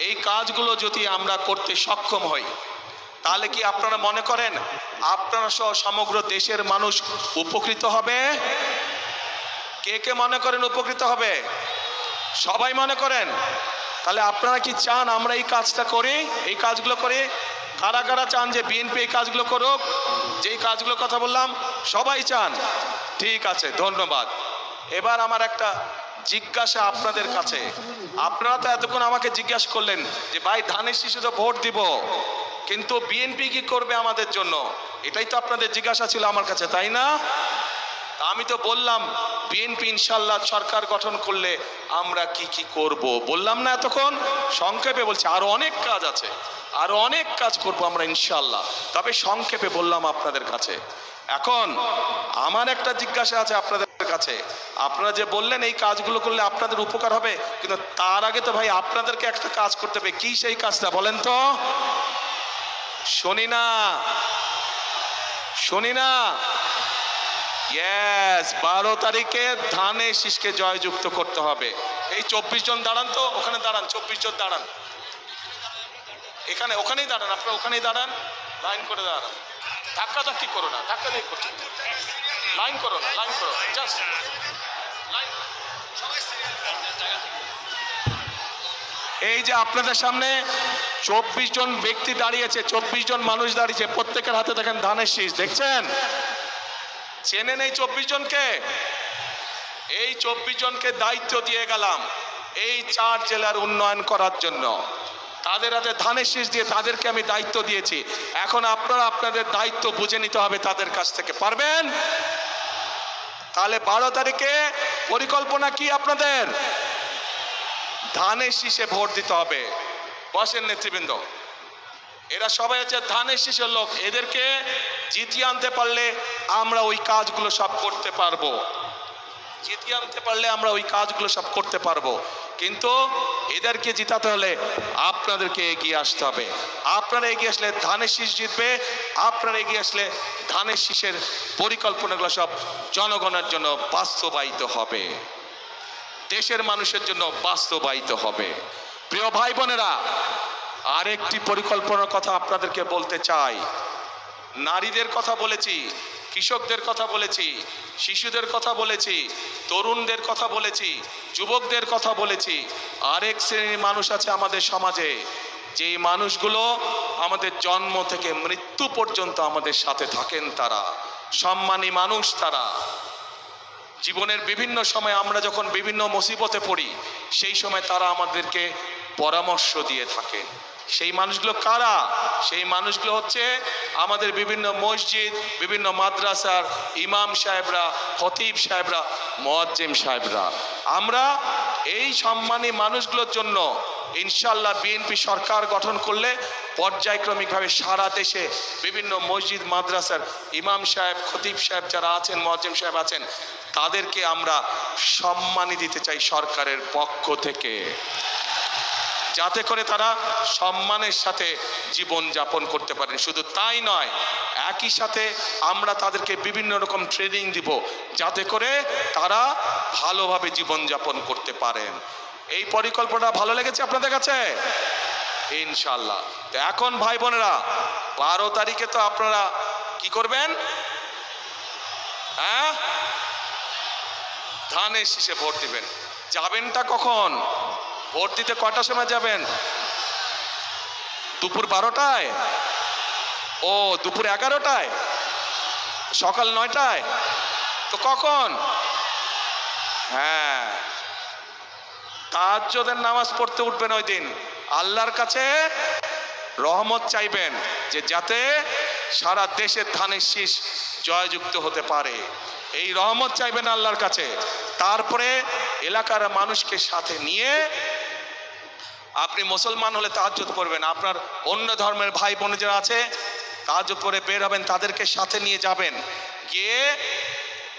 এই কাজগুলো যদি আমরা করতে সক্ষম হই, তাহলে কি আপনারা মনে করেন আপনারা সহ সমগ্র দেশের মানুষ উপকৃত হবে? কে কে মনে করেন উপকৃত হবে? সবাই মনে করেন? তাহলে আপনারা কি চান আমরা এই কাজটা করি, এই কাজগুলো করি? কারা কারা চান যে বিএনপি এই কাজগুলো করুক? যেই কাজগুলো কথা বললাম, সবাই চান। ঠিক আছে, ধন্যবাদ। এবার আমার একটা জিজ্ঞাসা আপনাদের কাছে। আপনারা তো এতক্ষণ আমাকে জিজ্ঞাসা করলেন যে, ভাই, ধানের শিশুতে ভোট দিব। কিন্তু বিএনপি কি করবে আমাদের জন্য? এটাই তো আপনাদের জিজ্ঞাসা ছিল আমার কাছে, তাই না? আমি তো বললাম বিএনপি ইনশাল্লাহ সরকার গঠন করলে আমরা কি কি করব। বললাম না এতক্ষণ, সংক্ষেপে বলছি, আরও অনেক কাজ আছে। আরও অনেক কাজ করব আমরা ইনশাল্লাহ তবে সংক্ষেপে বললাম আপনাদের কাছে। এখন, আমার একটা জিজ্ঞাসা আছে আপনাদের কাছে। আপনারা যে বললেন এই কাজগুলো করলে আপনাদের উপকার হবে, কিন্তু তার আগে তো ভাই আপনাদেরকে একটা কাজ করতে হবে। কি সেই কাজটা বলেন তো? শুনি না। শুনি না। বারো তারিখে ধানে শীষকে জয়যুক্ত করতে হবে। এই চব্বিশ জন দাঁড়ান তো, ওখানে দাঁড়ান, চব্বিশ জন দাঁড়ান। এখানে, ওখানেই দাঁড়ান, আপনারা ওখানেই দাঁড়ান। লাইন করে দাঁড়ান। ধাক্কা ধাক্কি করো না, ধাক্কা দিয়ে করো। লাইন করো লাইন করো জাস্ট এই যে আপনাদের সামনে চব্বিশ জন ব্যক্তি দাঁড়িয়েছে, চব্বিশ জন মানুষ দাঁড়িয়েছে, প্রত্যেকের হাতে দেখেন ধানের শীষ, দেখছেন? চেনেন এই চব্বিশ জনকে? এই চব্বিশ জনকে দায়িত্ব দিয়ে গেলাম এই চার জেলার উন্নয়ন করার জন্য। তাদের হাতে ধানের শীষ দিয়ে তাদেরকে আমি দায়িত্ব দিয়েছি। এখন আপনারা আপনাদের দায়িত্ব বুঝে নিতে হবে তাদের কাছ থেকে, পারবেন? তাহলে বারো তারিখে পরিকল্পনা কি আপনাদের? ধানের শীষে ভোট দিতে হবে। বসেন নেতৃবৃন্দ। এরা সবাই হচ্ছে ধানের শীষের লোক। এদেরকে জিতিয়ে আনতে পারলে আমরা ওই কাজগুলো সব করতে পারব। জিতিয়ে আনতে পারলে আমরা ওই কাজগুলো সব করতে পারব। কিন্তু এদেরকে জিতাতে হলে আপনাদেরকে এগিয়ে আসতে হবে। আপনারা এগিয়ে আসলে ধানের শীষ জিতবে, আপনারা এগিয়ে আসলে ধানের শীষের পরিকল্পনাগুলো সব জনগণের জন্য বাস্তবায়িত হবে। দেশের মানুষের জন্য বাস্তবায়িত হবে। প্রিয় ভাই বোনেরা আরেকটি পরিকল্পনার কথা আপনাদেরকে বলতে চাই। নারীদের কথা বলেছি। কৃষকদের কথা বলেছি, শিশুদের কথা বলেছি, তরুণদের কথা বলেছি, যুবকদের কথা বলেছি। আরেক শ্রেণির মানুষ আছে আমাদের সমাজে, যেই মানুষগুলো আমাদের জন্ম থেকে মৃত্যু পর্যন্ত আমাদের সাথে থাকেন তারা, সম্মানী মানুষ তারা। জীবনের বিভিন্ন সময় আমরা যখন বিভিন্ন মুসিবতে পড়ি, সেই সময় তারা আমাদেরকে পরামর্শ দিয়ে থাকেন। সেই মানুষগুলো কারা? সেই মানুষগুলো হচ্ছে আমাদের বিভিন্ন মসজিদ, বিভিন্ন মাদ্রাসার ইমাম সাহেবরা, খতিব সাহেবরা, মোয়াজ্জেম সাহেবরা। আমরা এই সম্মানী মানুষগুলোর জন্য ইনশাল্লাহ বিএনপি সরকার গঠন করলে পর্যায়ক্রমিকভাবে সারা দেশে বিভিন্ন মসজিদ, মাদ্রাসার ইমাম সাহেব, খতিব সাহেব যারা আছেন, মোয়াজ্জেম সাহেব আছেন, তাদেরকে আমরা সম্মানী দিতে চাই সরকারের পক্ষ থেকে। যাতে করে তারা সম্মানের সাথে জীবন যাপন করতে পারেন। শুধু তাই নয়, একই সাথে আমরা তাদেরকে বিভিন্ন রকম ট্রেনিং দিব যাতে করে তারা ভালোভাবে জীবন যাপন করতে পারেন। এই পরিকল্পনা ভালো লেগেছে আপনাদের কাছে? ইনশাল্লাহ তো এখন ভাই বোনেরা, বারো তারিখে তো আপনারা কি করবেন? হ্যাঁ? ধানের শীষে ভোট দিবেন। যাবেনটা কখন? ভোট দিতে কটার সময় যাবেন? দুপুর বারোটায়? ও, দুপুর এগারোটায়? সকাল নয়টায়? তো কখন? হ্যাঁ। তাহাজ্জুদের নামাজ পড়তে উঠবেন ওই দিন। আল্লাহর কাছে রহমত চাইবেন যে যাতে সারা দেশের ধানের শীষ জয়যুক্ত হতে পারে। এই রহমত চাইবেন আল্লাহর কাছে। তারপরে এলাকার মানুষকে সাথে নিয়ে আপনি মুসলমান হলে তাহাজ্জুদ করবেন আপনার অন্য ধর্মের ভাই বোন যারা আছে, তাহাজ্জুদ পড়ে বের হবেন, তাদেরকে সাথে নিয়ে যাবেন। গিয়ে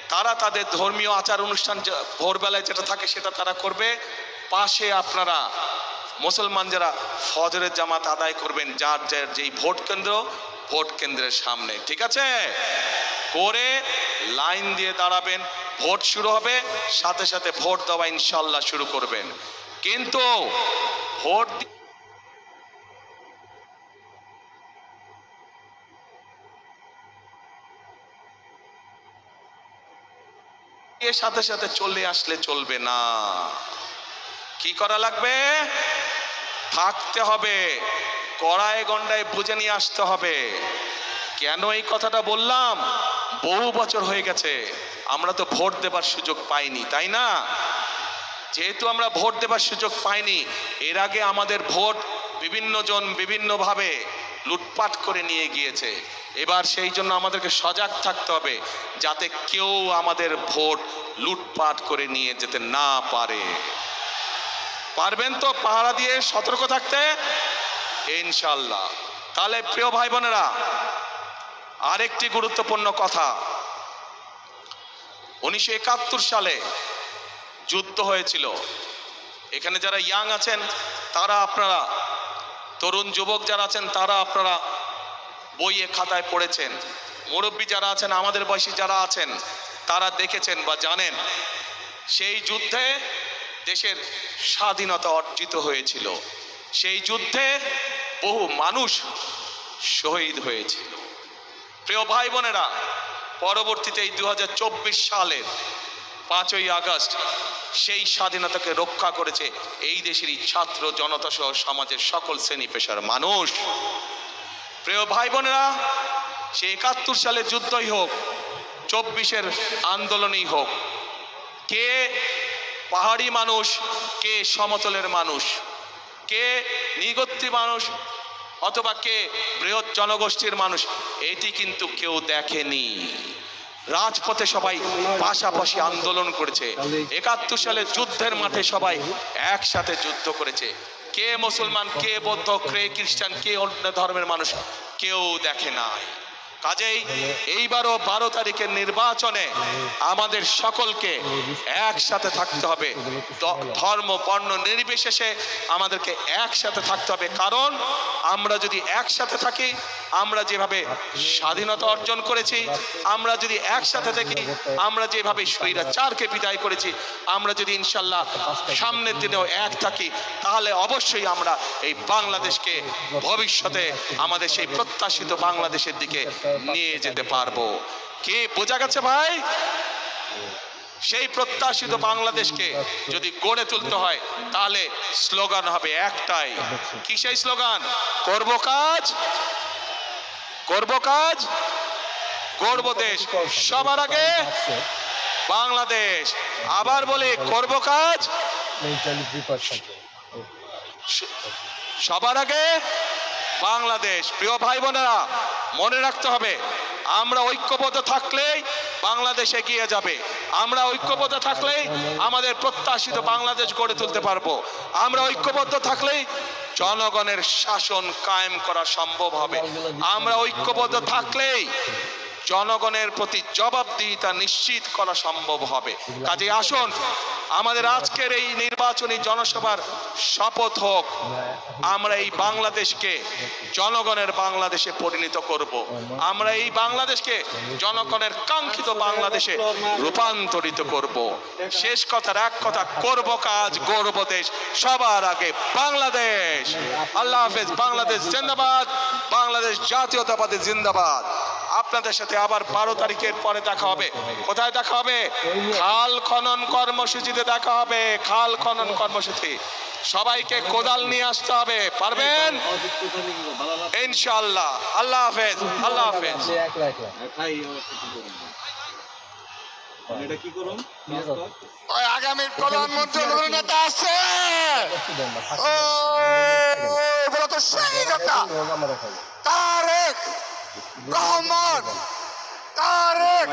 তারা তাদের ধর্মীয় আচার অনুষ্ঠান ভোরবেলায় যেটা থাকে সেটা তারা করবে। পাশে আপনারা মুসলমান যারা ফজরের জামাত আদায় করবেন, যার যার যেই ভোট কেন্দ্র, ভোট কেন্দ্রের সামনে। ঠিক আছে? করে লাইন দিয়ে দাঁড়াবেন। ভোট শুরু হবে, সাথে সাথে ভোট দেওয়া ইনশাল্লাহ শুরু করবেন। কিন্তু ভোট দিয়ে সাথে সাথে চলে আসলে চলবে না। কি করা লাগবে? থাকতে হবে। কড়ায় গন্ডায় বুঝে নিয়ে আসতে হবে। কেন এই কথাটা বললাম? বহু বছর হয়ে গেছে। আমরা তো ভোট দেবার সুযোগ পাইনি, তাই না? যেহেতু আমরা ভোট দেবার সুযোগ পাইনি, এর আগে আমাদের ভোট বিভিন্ন জন বিভিন্নভাবে লুটপাট করে নিয়ে গিয়েছে। এবার সেই জন্য আমাদেরকে সজাগ থাকতে হবে, যাতে কেউ আমাদের ভোট লুটপাট করে নিয়ে যেতে না পারে। পারবেন তো পাহারা দিয়ে সতর্ক থাকতে? ইনশাল্লাহ তাহলে প্রিয় ভাই বোনেরা আরেকটি গুরুত্বপূর্ণ কথা। উনিশশো একাত্তর সালে যুদ্ধ হয়েছিল। এখানে যারা ইয়াং আছেন, তারা আপনারা, তরুণ যুবক যারা আছেন, তারা আপনারা বইয়ে খাতায় পড়েছেন। মুরব্বী যারা আছেন, আমাদের বয়সী যারা আছেন, তারা দেখেছেন বা জানেন, সেই যুদ্ধে দেশের স্বাধীনতা অর্জিত হয়েছিল। সেই যুদ্ধে বহু মানুষ শহীদ হয়েছিল। প্রিয় ভাই বোনেরা, পরবর্তীতে এই দু হাজার চব্বিশ সালের পাঁচই আগস্ট সেই স্বাধীনতাকে রক্ষা করেছে এই দেশেরই ছাত্র জনতা সহ সমাজের সকল শ্রেণি পেশার মানুষ। প্রিয় ভাই বোনেরা, সে একাত্তর সালের যুদ্ধই হোক, চব্বিশের আন্দোলনই হোক, কে পাহাড়ি মানুষ, কে সমতলের মানুষ, কে নিগত্রী মানুষ অথবা কে বৃহৎ জনগোষ্ঠীর মানুষ, এটি কিন্তু কেউ দেখেনি। রাজপথে সবাই পাশাপাশি আন্দোলন করেছে। একাত্তর সালে যুদ্ধের মাঠে সবাই একসাথে যুদ্ধ করেছে। কে মুসলমান, কে বৌদ্ধ, কে খ্রিস্টান, কে অন্য ধর্মের মানুষ, কেউ দেখে নাই। কাজেই এইবারও বারো তারিখের নির্বাচনে আমাদের সকলকে একসাথে থাকতে হবে। ধর্ম, বর্ণ নির্বিশেষে আমাদেরকে একসাথে থাকতে হবে। কারণ আমরা যদি একসাথে থাকি, আমরা যেভাবে স্বাধীনতা অর্জন করেছি, আমরা যদি একসাথে থাকি, আমরা যেভাবে স্বৈরাচারকে বিদায় করেছি, আমরা যদি ইনশাল্লাহ সামনের দিনেও এক থাকি, তাহলে অবশ্যই আমরা এই বাংলাদেশকে ভবিষ্যতে আমাদের সেই প্রত্যাশিত বাংলাদেশের দিকে নিয়ে যেতে পারব। কে বোঝা গেছে ভাই? সেই প্রত্যাশিত বাংলাদেশকে যদি গড়ে তুলতে হয়, তাহলে স্লোগান হবে একটাই। কি সেই স্লোগান? করব কাজ? করব কাজ? গড়ব দেশ। সবার আগে বাংলাদেশ। আবার বলে, করব কাজ? সবার আগে বাংলাদেশ। প্রিয় ভাই বোনেরা মনে রাখতে হবে, আমরা ঐক্যবদ্ধ থাকলেই বাংলাদেশ এগিয়ে যাবে। আমরা ঐক্যবদ্ধ থাকলেই আমাদের প্রত্যাশিত বাংলাদেশ গড়ে তুলতে পারব। আমরা ঐক্যবদ্ধ থাকলেই জনগণের শাসন কায়েম করা সম্ভব হবে। আমরা ঐক্যবদ্ধ থাকলেই জনগণের প্রতি জবাবদিহিতা নিশ্চিত করা সম্ভব হবে। কাজে আসুন, আমাদের আজকের এই নির্বাচনী জনসভার শপথ হোক। আমরা এই বাংলাদেশকে জনগণের বাংলাদেশে পরিণত করব। আমরা এই বাংলাদেশকে জনগণের কাঙ্ক্ষিত বাংলাদেশে রূপান্তরিত করব। শেষ কথার এক কথা, করব কাজ, গর্ব দেশ। সবার আগে বাংলাদেশ। আল্লাহ হাফেজ, বাংলাদেশ জিন্দাবাদ, বাংলাদেশ জাতীয়তাবাদী জিন্দাবাদ। আপনাদের সাথে আবার বারো তারিখের পরে দেখা হবে। কোথায় দেখা হবে? খাল খনন কর্মসূচিতে দেখা হবে। খাল খনন কর্মসূচি। সবাইকে কোদাল নিয়ে আসতে হবে। পারবেন? ইনশাআল্লাহ। আল্লাহ হাফেজ। আল্লাহ হাফেজ। যে একলা একলা খাই এটা কি করুন ওই আগামী প্রধানমন্ত্রী নেতা আছে। ও বলো তো সেই নেতা তারেক রহমান তারেক